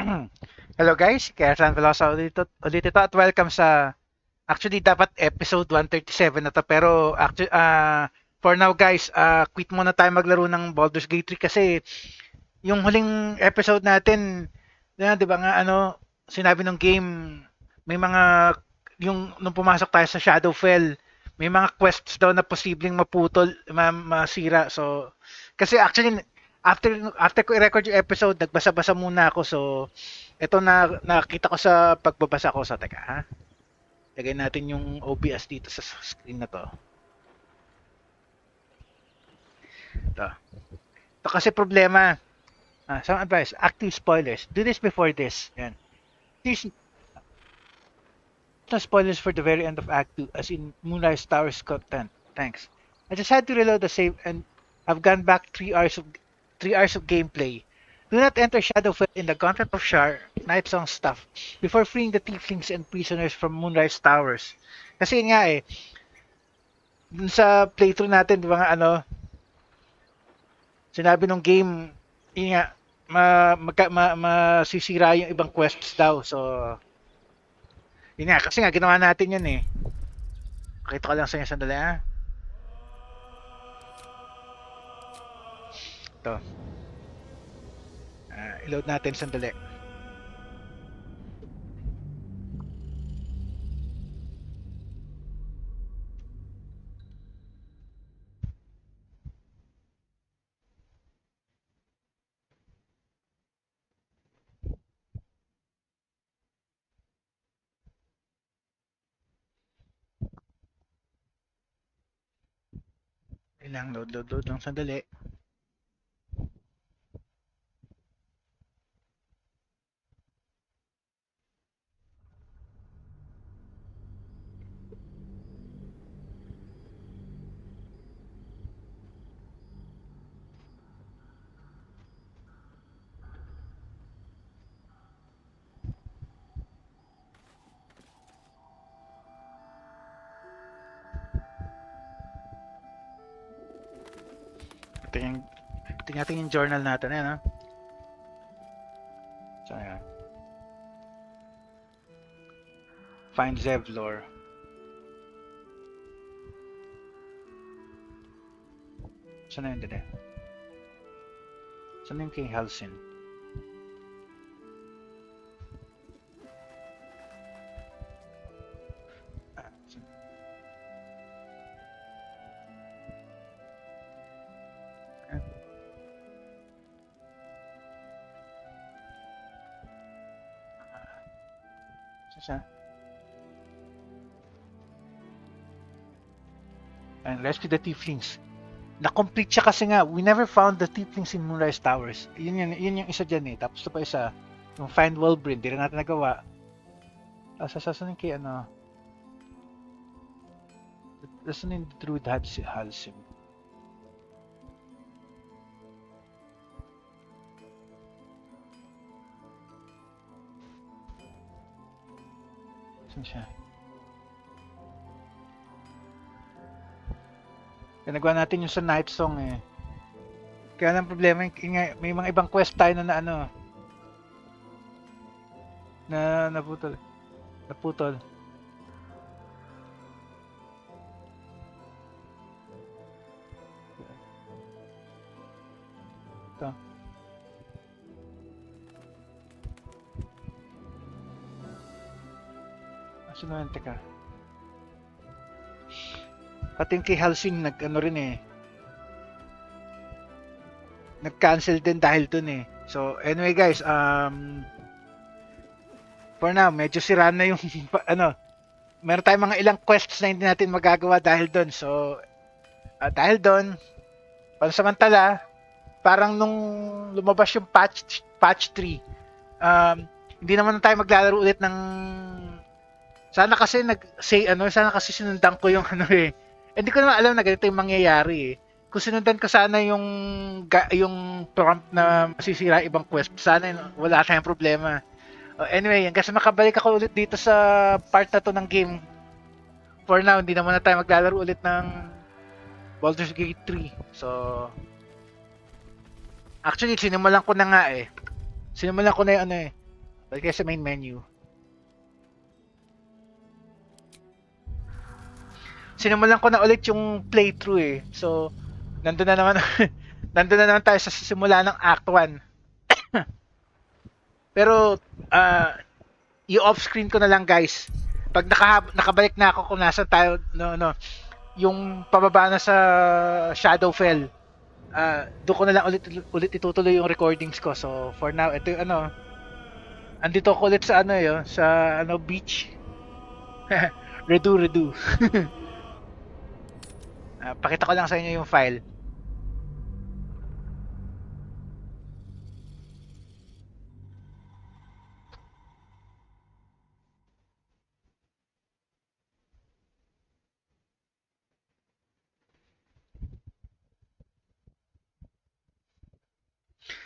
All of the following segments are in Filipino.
Hello guys, kaya San Velosa ulit, ulit ito at welcome sa actually dapat episode 137 na to pero actually ah for now guys, ah quit muna tayo maglaro ng Baldur's Gate 3 kasi yung huling episode natin, na, 'di ba nga ano, sinabi ng game may mga yung nung pumasok tayo sa Shadowfell, may mga quests daw na posibleng maputol, ma- masira. So kasi actually after after ko i-record yung episode, nagbasa-basa muna ako. So ito na nakita ko sa pagbabasa ko sa teka ha. Lagay natin yung OBS dito sa screen na to. Ito. Ito kasi problema. Ah, some advice, active spoilers. Do this before this. Yan. There's no spoilers for the very end of Act 2, as in Moonrise Towers content. Thanks. I just had to reload the save and I've gone back three hours of three hours of gameplay. Do not enter Shadowfell in the Gauntlet of Shar, Night Song stuff, before freeing the tieflings and prisoners from Moonrise Towers. Kasi yun nga eh, dun sa playthrough natin, di ba nga ano, sinabi nung game, yun nga, ma, magka, ma, masisira yung ibang quests daw. So, yun nga, kasi nga, ginawa natin yun eh. Pakita ko lang sa inyo sandali ah. Ito. Ah, i-load natin sandali. Ilang load, load, load lang sandali. Yung, tingnan natin yung journal natin, yan ha. So, ayan. Find Zevlor. Saan na yun eh? Saan yung King Halsin? Siya? And rescue the tieflings. Na-complete siya kasi nga, we never found the tieflings in Moonrise Towers. Yun, yun, yun yung isa dyan eh. Tapos ito pa isa, yung Find Wellbrin, di rin natin nagawa. Tapos sasasan yung kay ano, Nasaan yung Druid Halsim? Saan siya? Kaya nagawa natin yung sa Night Song eh. Kaya lang problema, may mga ibang quest tayo na, na ano, na naputol. Naputol. Ito. Na yun? Teka. Pati yung kay Halsing nag ano rin eh. Nag-cancel din dahil dun eh. So anyway guys, um for now medyo sira na yung ano, meron tayong mga ilang quests na hindi natin magagawa dahil doon. So ah, dahil doon, pansamantala, parang nung lumabas yung patch patch 3, um, hindi naman tayo maglalaro ulit ng sana kasi nag say ano, sana kasi sinundan ko yung ano eh. Hindi ko naman alam na ganito yung mangyayari eh. Kung sinundan ko sana yung ga, yung prompt na masisira ibang quest, sana wala tayong problema. Uh, anyway, hanggang sa makabalik ako ulit dito sa part na to ng game. For now, hindi naman na tayo maglalaro ulit ng Baldur's Gate 3. So, actually, sinimulan ko na nga eh. Sinimulan ko na yung ano eh. Kayo sa main menu. Sinimulan ko na ulit yung playthrough eh. So, nandun na naman, nandun na naman tayo sa simula ng Act 1. Pero, ah, i-off-screen ko na lang guys. Pag naka, nakabalik na ako kung nasa tayo, no, no, yung pababa na sa Shadowfell, ah, doon ko na lang ulit, ulit itutuloy yung recordings ko. So, for now, ito yung ano, andito ako ulit sa ano yo, sa ano beach. redo, redo. Ah, pakita ko lang sa inyo yung file.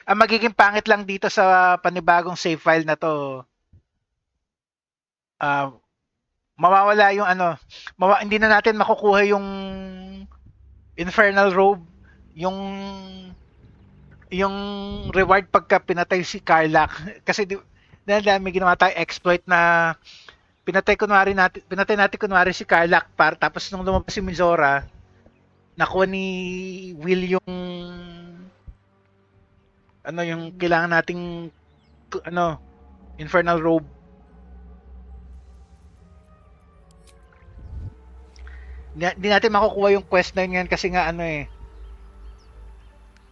Ang magiging pangit lang dito sa panibagong save file na to, ah, mawawala yung ano, mawa, hindi na natin makukuha yung Infernal Robe, yung yung reward pagka pinatay si Karlak. Kasi di, may ginawa tayo exploit na pinatay kunwari natin, pinatay natin kunwari si Karlak para tapos nung lumabas si Mizora, nakuha ni Will yung ano yung kailangan nating ano Infernal Robe Di, di natin makukuha yung quest na yun kasi nga ano eh.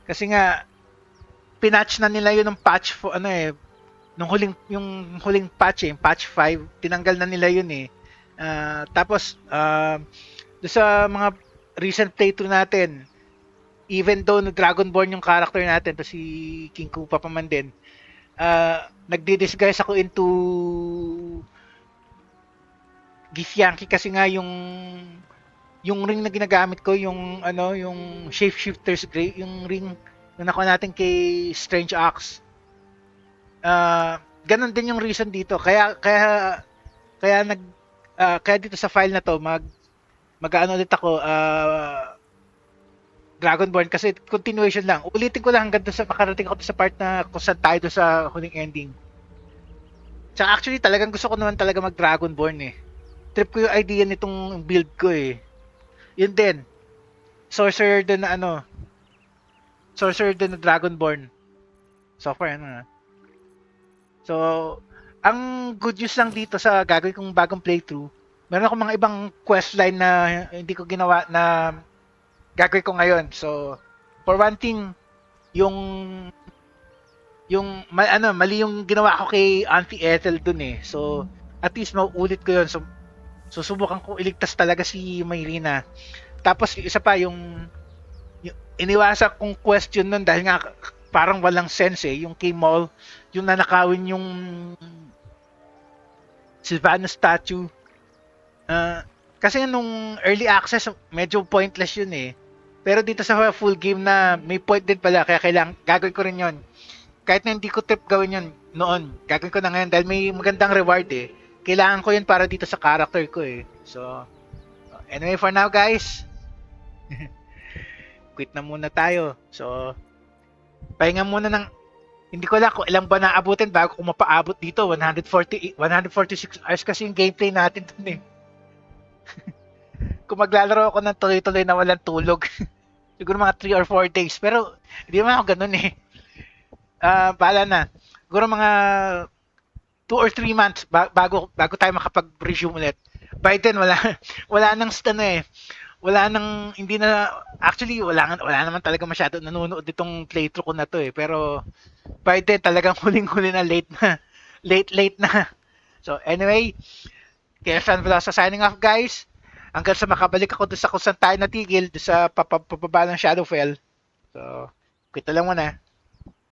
Kasi nga pinatch na nila yun ng patch for ano eh nung huling yung huling patch eh, yung patch 5, tinanggal na nila yun eh. Ah, tapos uh, sa mga recent playthrough natin, even though na Dragonborn yung character natin to si King Koopa pa man din, uh, nagdi-disguise ako into Githyanki kasi nga yung yung ring na ginagamit ko yung ano yung shapeshifter's grave yung ring na nakuha natin kay Strange Axe. Uh, ganun din yung reason dito. Kaya kaya kaya nag uh, kaya dito sa file na to mag mag-ano ulit ako uh, Dragonborn. Kasi continuation lang. Ulitin ko lang hanggang sa makarating ako sa part na kung saan tayo sa huling ending. Tsaka actually talagang gusto ko naman talaga mag Dragonborn eh. Trip ko yung idea nitong build ko eh yun din. Sorcerer din na ano. Sorcerer din na Dragonborn. Software ano na. So, ang good news lang dito sa gagawin kong bagong playthrough, meron ako mga ibang questline na hindi ko ginawa na gagawin ko ngayon. So, for one thing, yung yung ma, ano, mali yung ginawa ko kay Auntie Ethel dun eh. So, at least mauulit ko yun. So, susubukan ko iligtas talaga si Mayrina. Tapos isa pa yung, yung iniwasan kong question nun dahil nga parang walang sense eh, yung kay Mall, yung nanakawin yung Silvano statue. Uh, kasi nung early access, medyo pointless yun eh. Pero dito sa full game na may point din pala, kaya kailangan, gagawin ko rin yon Kahit na hindi ko trip gawin yon noon, gagawin ko na ngayon dahil may magandang reward eh kailangan ko yun para dito sa character ko eh. So, anyway for now guys, quit na muna tayo. So, pahinga muna ng, hindi ko lang kung ilang ba naabutin bago ko mapaabot dito. 140, 146 hours kasi yung gameplay natin dun eh. kung maglalaro ako ng tuloy-tuloy na walang tulog, siguro mga 3 or 4 days. Pero, hindi naman ako ganun eh. Uh, bahala na. Siguro mga two or three months bago bago tayo makapag-resume ulit. By then wala wala nang ano eh. Wala nang hindi na actually wala wala naman talaga masyado nanonood ditong playthrough ko na to eh. Pero by then talagang huling-huli na late na. Late late na. So anyway, kaya San Velosa signing off guys. Hanggang sa makabalik ako doon sa kung saan tayo natigil, doon sa papababa ng Shadowfell. So, quit lang muna.